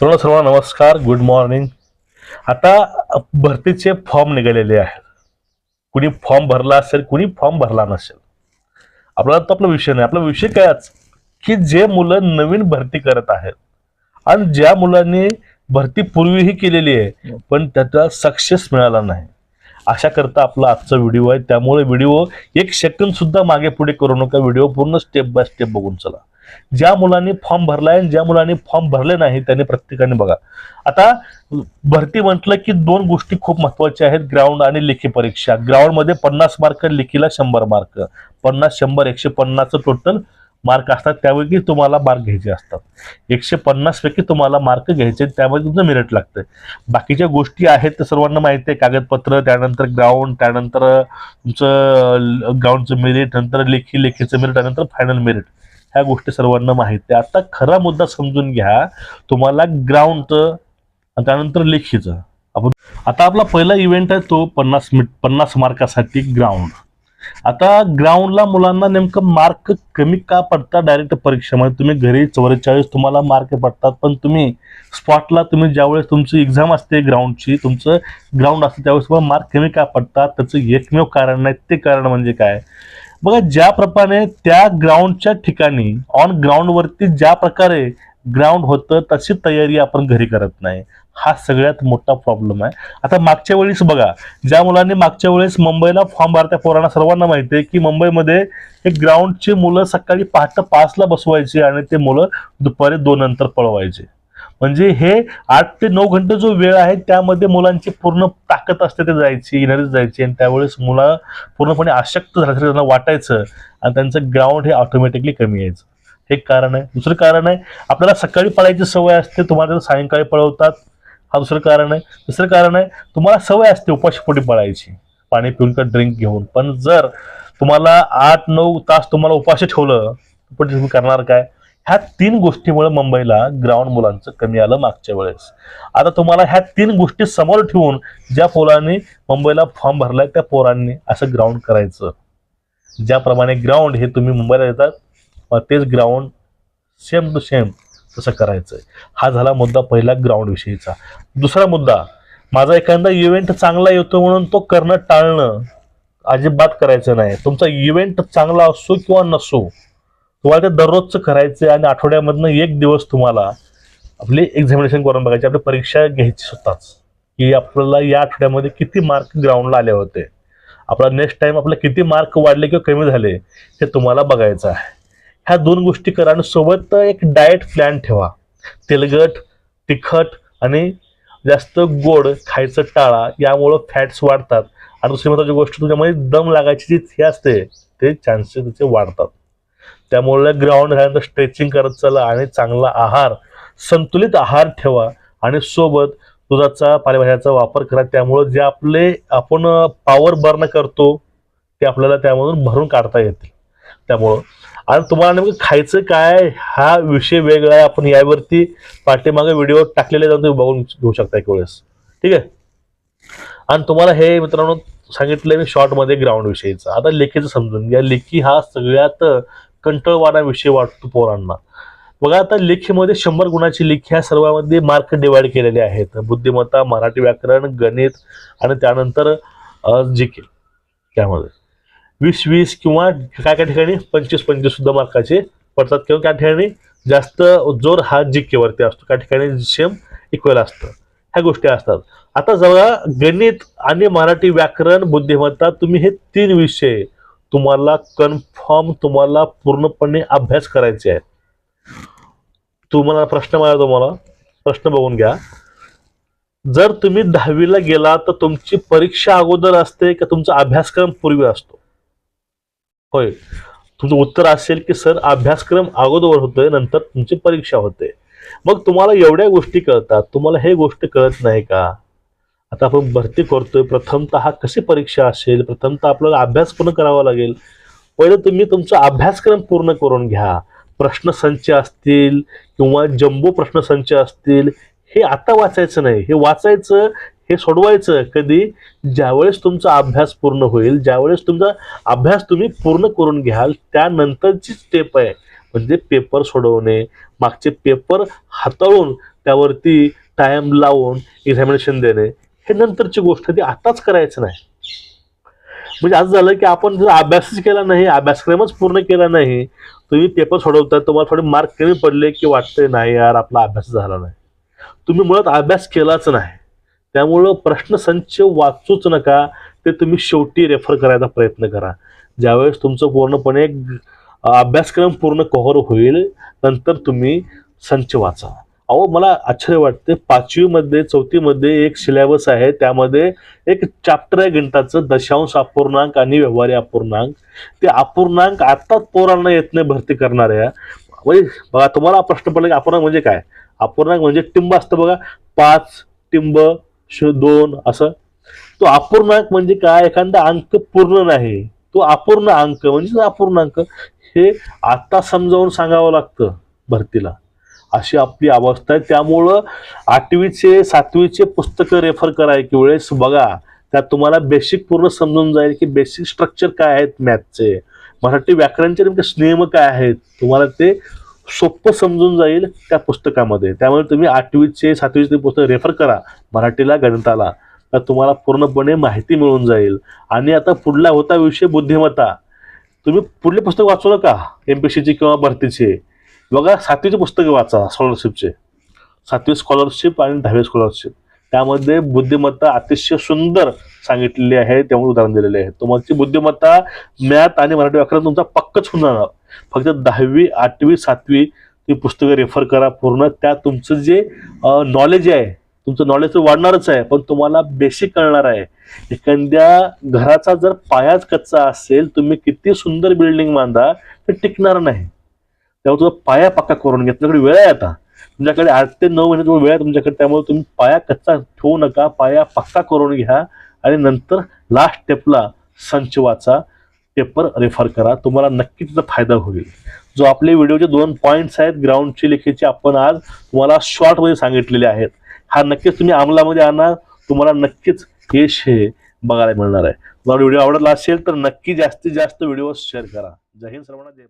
तुम्हाला सर्वांना नमस्कार गुड मॉर्निंग आता भरतीचे फॉर्म निघालेले आहेत. कुणी फॉर्म भरला असेल कुणी फॉर्म भरला नसेल. आपला तो आपला विषय नाही. आपला विषय कायच की जे मुलं नवीन भरती करत आहेत. आणि ज्या मुलांनी भरती पूर्वीही केलेली आहे पण त्याचा सक्सेस मिळाला नाही. अशा करता आपला आजचा व्हिडिओ आहे. त्यामुळे व्हिडिओ एक सेकंद सुद्धा मागे पुढे करू नका. व्हिडिओ पूर्ण स्टेप बाय स्टेप बघून चला. ज्या मुलांनी फॉर्म भरलाय आणि ज्या मुलांनी फॉर्म भरले नाही त्यांनी प्रत्येकाने बघा. आता भरती म्हटलं की दोन गोष्टी खूप महत्त्वाच्या आहेत ग्राउंड आणि लेखी परीक्षा. ग्राउंडमध्ये पन्नास मार्क लेखीला शंभर मार्क पन्नास शंभर एकशे पन्नासचं टोटल मार्क असतात त्यापैकी तुम्हाला मार्क घ्यायचे असतात. एकशे पन्नास पैकी तुम्हाला मार्क घ्यायचे त्यामध्ये तुमचं मेरिट लागतं बाकीच्या गोष्टी आहेत ते सर्वांना माहिती आहे. कागदपत्र त्यानंतर ग्राउंड त्यानंतर तुमचं ग्राउंडचं मेरिट नंतर लेखी लेखीचं मेरिट त्यानंतर फायनल मेरिट ह्या गोष्टी सर्वांना माहिती आहे. आता खरा मुद्दा समजून घ्या. तुम्हाला ग्राउंडचं आणि त्यानंतर लेखीचं. आपण आता आपला पहिला इव्हेंट आहे तो पन्नास मिनिट पन्नास मार्कासाठी ग्राउंड आता ग्राउंडला मुलांना नेमकं मार्क कमी का पडतात? डायरेक्ट परीक्षेमध्ये तुम्ही घरी चौवेचाळीस तुम्हाला मार्क पडतात पण तुम्ही स्पॉटला तुम्ही ज्यावेळेस तुमची एक्झाम असते ग्राउंडची तुमचं ग्राउंड असतं त्यावेळेस तुम्हाला मार्क कमी का पडतात? त्याचं एकमेव कारण नाही ते कारण म्हणजे काय? बघा ज्याप्रमाणे त्या ग्राउंडच्या ठिकाणी ऑन ग्राउंडवरती ज्या प्रकारे ग्राउंड होतं तशी तयारी आपण घरी करत नाही. हा सगळ्यात मोठा प्रॉब्लेम आहे. आता मागच्या वेळेस बघा ज्या मुलांनी मागच्या वेळेस मुंबईला फॉर्म भरत्या पोरांना सर्वांना माहिती आहे की मुंबईमध्ये हे ग्राउंडची मुलं सकाळी पहाटे पाचला बसवायची आणि ते मुलं दुपारी दोन नंतर पळवायचे. म्हणजे हे आठ ते नऊ घंटे जो वेळ आहे त्यामध्ये मुलांची पूर्ण ताकद असते ते जायची एनर्जी जायची. आणि त्यावेळेस मुलं पूर्णपणे आशक्त झाल्यासारखं त्यांना वाटायचं. आणि त्यांचं ग्राउंड हे ऑटोमॅटिकली कमी यायचं. हे कारण आहे. दुसरं कारण आहे आपल्याला सकाळी पळायची सवय असते तुम्हाला सायंकाळी पळवतात हा दुसरं कारण आहे. दुसरं कारण आहे तुम्हाला सवय असते उपाशीपोटी पळायची. पाणी पिऊन का ड्रिंक घेऊन. पण जर तुम्हाला आठ नऊ तास तुम्हाला उपाशी ठेवलं पण तुम्ही करणार काय? ह्या तीन गोष्टीमुळे मुंबईला ग्राउंड मुलांचं कमी आलं मागच्या वेळेस. आता तुम्हाला ह्या तीन गोष्टी समोर ठेवून ज्या पोलांनी मुंबईला फॉर्म भरलाय त्या पोरांनी असं ग्राउंड करायचं. ज्याप्रमाणे ग्राउंड हे तुम्ही मुंबईला येतात मग तेच ग्राउंड सेम टू सेम तसं करायचं हा झाला मुद्दा पहिला ग्राउंड विषयीचा. दुसरा मुद्दा माझा एखादा इव्हेंट चांगला येतो म्हणून तो करणं टाळणं अजिबात करायचं नाही. तुमचा इव्हेंट चांगला असो किंवा नसो तुम्हाला ते दररोजचं करायचं आणि आठवड्यामधनं एक दिवस तुम्हाला आपली एक्झामिनेशन करून बघायची आपली परीक्षा घ्यायची स्वतःच. की आपल्याला या आठवड्यामध्ये किती मार्क ग्राउंडला आले होते. आपला नेक्स्ट टाइम आपला किती मार्क वाढले किंवा कमी झाले हे तुम्हाला बघायचं आहे. ह्या दोन गोष्टी करा आणि सोबत एक डाएट प्लॅन ठेवा. तेलगट तिखट आणि जास्त गोड खायचं टाळा यामुळं फॅट्स वाढतात. आणि दुसरी महत्वाची गोष्ट तुझ्यामध्ये दम लागायची जी हे असते ते चान्सेस त्याचे वाढतात. त्यामुळे ग्राउंड झाल्यानंतर स्ट्रेचिंग करत चला आणि चांगला आहार संतुलित आहार ठेवा आणि सोबत दुधाचा पालेभाज्याचा वापर करा. त्यामुळे जे आपले आपण पॉवर बर्न करतो ते आपल्याला त्यामधून भरून काढता येतील. त्यामुळं. आणि तुम्हाला नेमकं खायचं काय हा विषय वेगळा आहे. आपण यावरती पाठीमागे व्हिडिओ टाकलेले जाऊन तुम्ही बघून घेऊ शकता एक वेळेस. ठीक आहे? आणि तुम्हाला हे मित्रांनो सांगितलं मी शॉर्टमध्ये ग्राउंड विषयीचं. आता लेखीचं समजून घ्या. लेखी हा सगळ्यात कंटाळवाणा विषय वाटतो पोरांना. बघा आता लेखीमध्ये शंभर गुणाची लेखी ह्या सर्वांमध्ये मार्क डिवाइड केलेले आहेत. बुद्धिमत्ता मराठी व्याकरण गणित आणि त्यानंतर जी के त्यामध्ये. वीस वीस किंवा काय काय ठिकाणी? पंचवीस पंचवीस सुद्धा मार्काचे पडतात. किंवा त्या ठिकाणी जास्त जोर हा जी केवरती असतो. त्या ठिकाणी सेम इक्वल असतं. ह्या गोष्टी असतात. आता जवळ गणित आणि मराठी व्याकरण बुद्धिमत्ता तुम्ही हे तीन विषय तुम्हाला कन्फर्म तुम्हाला पूर्णपणे अभ्यास करायचे आहे तुम्हाला प्रश्न माझा तुम्हाला. प्रश्न बघून घ्या. जर तुम्ही दहावीला गेला तर तुमची परीक्षा अगोदर असते का तुमचा अभ्यासक्रम पूर्वी असतो? होय. तुमचं उत्तर असेल की सर अभ्यासक्रम अगोदर होतोय नंतर तुमची परीक्षा होते. मग तुम्हाला एवढ्या गोष्टी कळतात. तुम्हाला हे गोष्ट कळत नाही का? आता आपण भरती करतोय. प्रथमतः कशी परीक्षा असेल? प्रथमतः आपल्याला अभ्यास पूर्ण करावा लागेल. पहिले तुम्ही तुमचा अभ्यासक्रम पूर्ण करून घ्या. प्रश्नसंच असतील किंवा जम्बो प्रश्नसंच असतील हे आता वाचायचं नाही. हे वाचायचं हे सोडवायचं कधी? ज्यावेळेस तुमचा अभ्यास पूर्ण होईल ज्यावेळेस तुमचा अभ्यास तुम्ही पूर्ण करून घ्याल त्यानंतरची स्टेप आहे. म्हणजे पेपर सोडवणे मागचे पेपर हाताळून त्यावरती टाईम लावून एक्झामिनेशन देणे. हे नंतरची गोष्ट ती आताच करायचं नाही. म्हणजे असं झालं की आपण जर अभ्यासच केला नाही अभ्यासक्रमच पूर्ण केला नाही तुम्ही पेपर सोडवता तुम्हाला थोडे मार्क कमी पडले की वाटतंय नाही यार आपला अभ्यास झाला नाही. तुम्ही मुळात अभ्यास केलाच नाही. त्यामुळं प्रश्नसंच वाचूच नका ते तुम्ही शेवटी रेफर करायचा प्रयत्न करा. ज्यावेळेस तुमचं पूर्णपणे अभ्यासक्रम पूर्ण कव्हर होईल नंतर तुम्ही संच वाचा. अहो मला आश्चर्य वाटते. पाचवीमध्ये चौथीमध्ये एक सिलेबस आहे. त्यामध्ये एक चॅप्टर आहे गणिताचं दशांश अपूर्णांक आणि व्यवहारी अपूर्णांक. ते अपूर्णांक आत्ताच पोरांना येत नाही भरती करणाऱ्या म्हणजे बघा तुम्हाला प्रश्न पडला की अपूर्णांक म्हणजे काय? अपूर्णांक म्हणजे टिंब असतं बघा. पाच टिंब दोन असं. तो अपूर्णांक म्हणजे काय? एखादा अंक पूर्ण नाही. तो अपूर्ण अंक म्हणजे अपूर्णांक. हे आता समजावून सांगावं लागतं भरतीला. अशी आपली अवस्था आहे. त्यामुळं आठवीचे सातवीचे पुस्तकं रेफर करायची वेळेस. बघा त्यात तुम्हाला बेसिक पूर्ण समजून जाईल की बेसिक स्ट्रक्चर काय आहेत मॅथचे मराठी व्याकरणचे नेमके नियम काय आहेत? तुम्हाला ते सोपं समजून जाईल त्या पुस्तकामध्ये. त्यामुळे तुम्ही आठवीचे सातवीचे पुस्तक रेफर करा मराठीला गणिताला. तर तुम्हाला पूर्णपणे माहिती मिळून जाईल. आणि आता पुढला होता विषय बुद्धिमत्ता. तुम्ही पुढले पुस्तक वाचू नका एम पी सीचे किंवा भरतीचे. बघा सातवीचे पुस्तकं वाचा स्कॉलरशिपचे सातवी स्कॉलरशिप आणि दहावी स्कॉलरशिप त्यामध्ये बुद्धिमत्ता अतिशय सुंदर सांगितलेली आहे त्यामुळे उदाहरण दिलेले आहे. तुमची बुद्धिमत्ता मॅथ आणि मराठी व्याकरण तुमचा पक्कच होऊन जाणार. फक्त दहावी आठवी सातवी ती पुस्तकं रेफर करा पूर्ण. त्या तुमचं जे नॉलेज आहे तुमचं नॉलेज तर वाढणारच आहे पण तुम्हाला बेसिक कळणार आहे. एखाद्या घराचा जर पायाच कच्चा असेल तुम्ही किती सुंदर बिल्डिंग बांधा ते टिकणार नाही. त्यामुळे तुझा पाया पक्का करून घ्या तुझ्याकडे वेळ आहे आता. तुमच्याकडे आठ ते नऊ महिने वेळ आहे तुमच्याकडे. त्यामुळे तुम्ही पाया कच्चा ठेवू नका. पाया पक्का करून घ्या. आणि नंतर लास्ट स्टेपला संच वाचा पेपर रेफर करा. तुम्हाला नक्की तिचा फायदा होईल. जो आपले व्हिडिओचे दोन पॉईंट्स आहेत ग्राउंडचे लेखीचे आपण आज तुम्हाला शॉर्टमध्ये सांगितलेले आहेत. हा नक्कीच तुम्ही अंमलामध्ये आणा. तुम्हाला नक्कीच यश हे बघायला मिळणार आहे. तुम्हाला व्हिडिओ आवडला असेल तर नक्की जास्तीत जास्त व्हिडिओ शेअर करा. जय हिंद सर्वांना. जय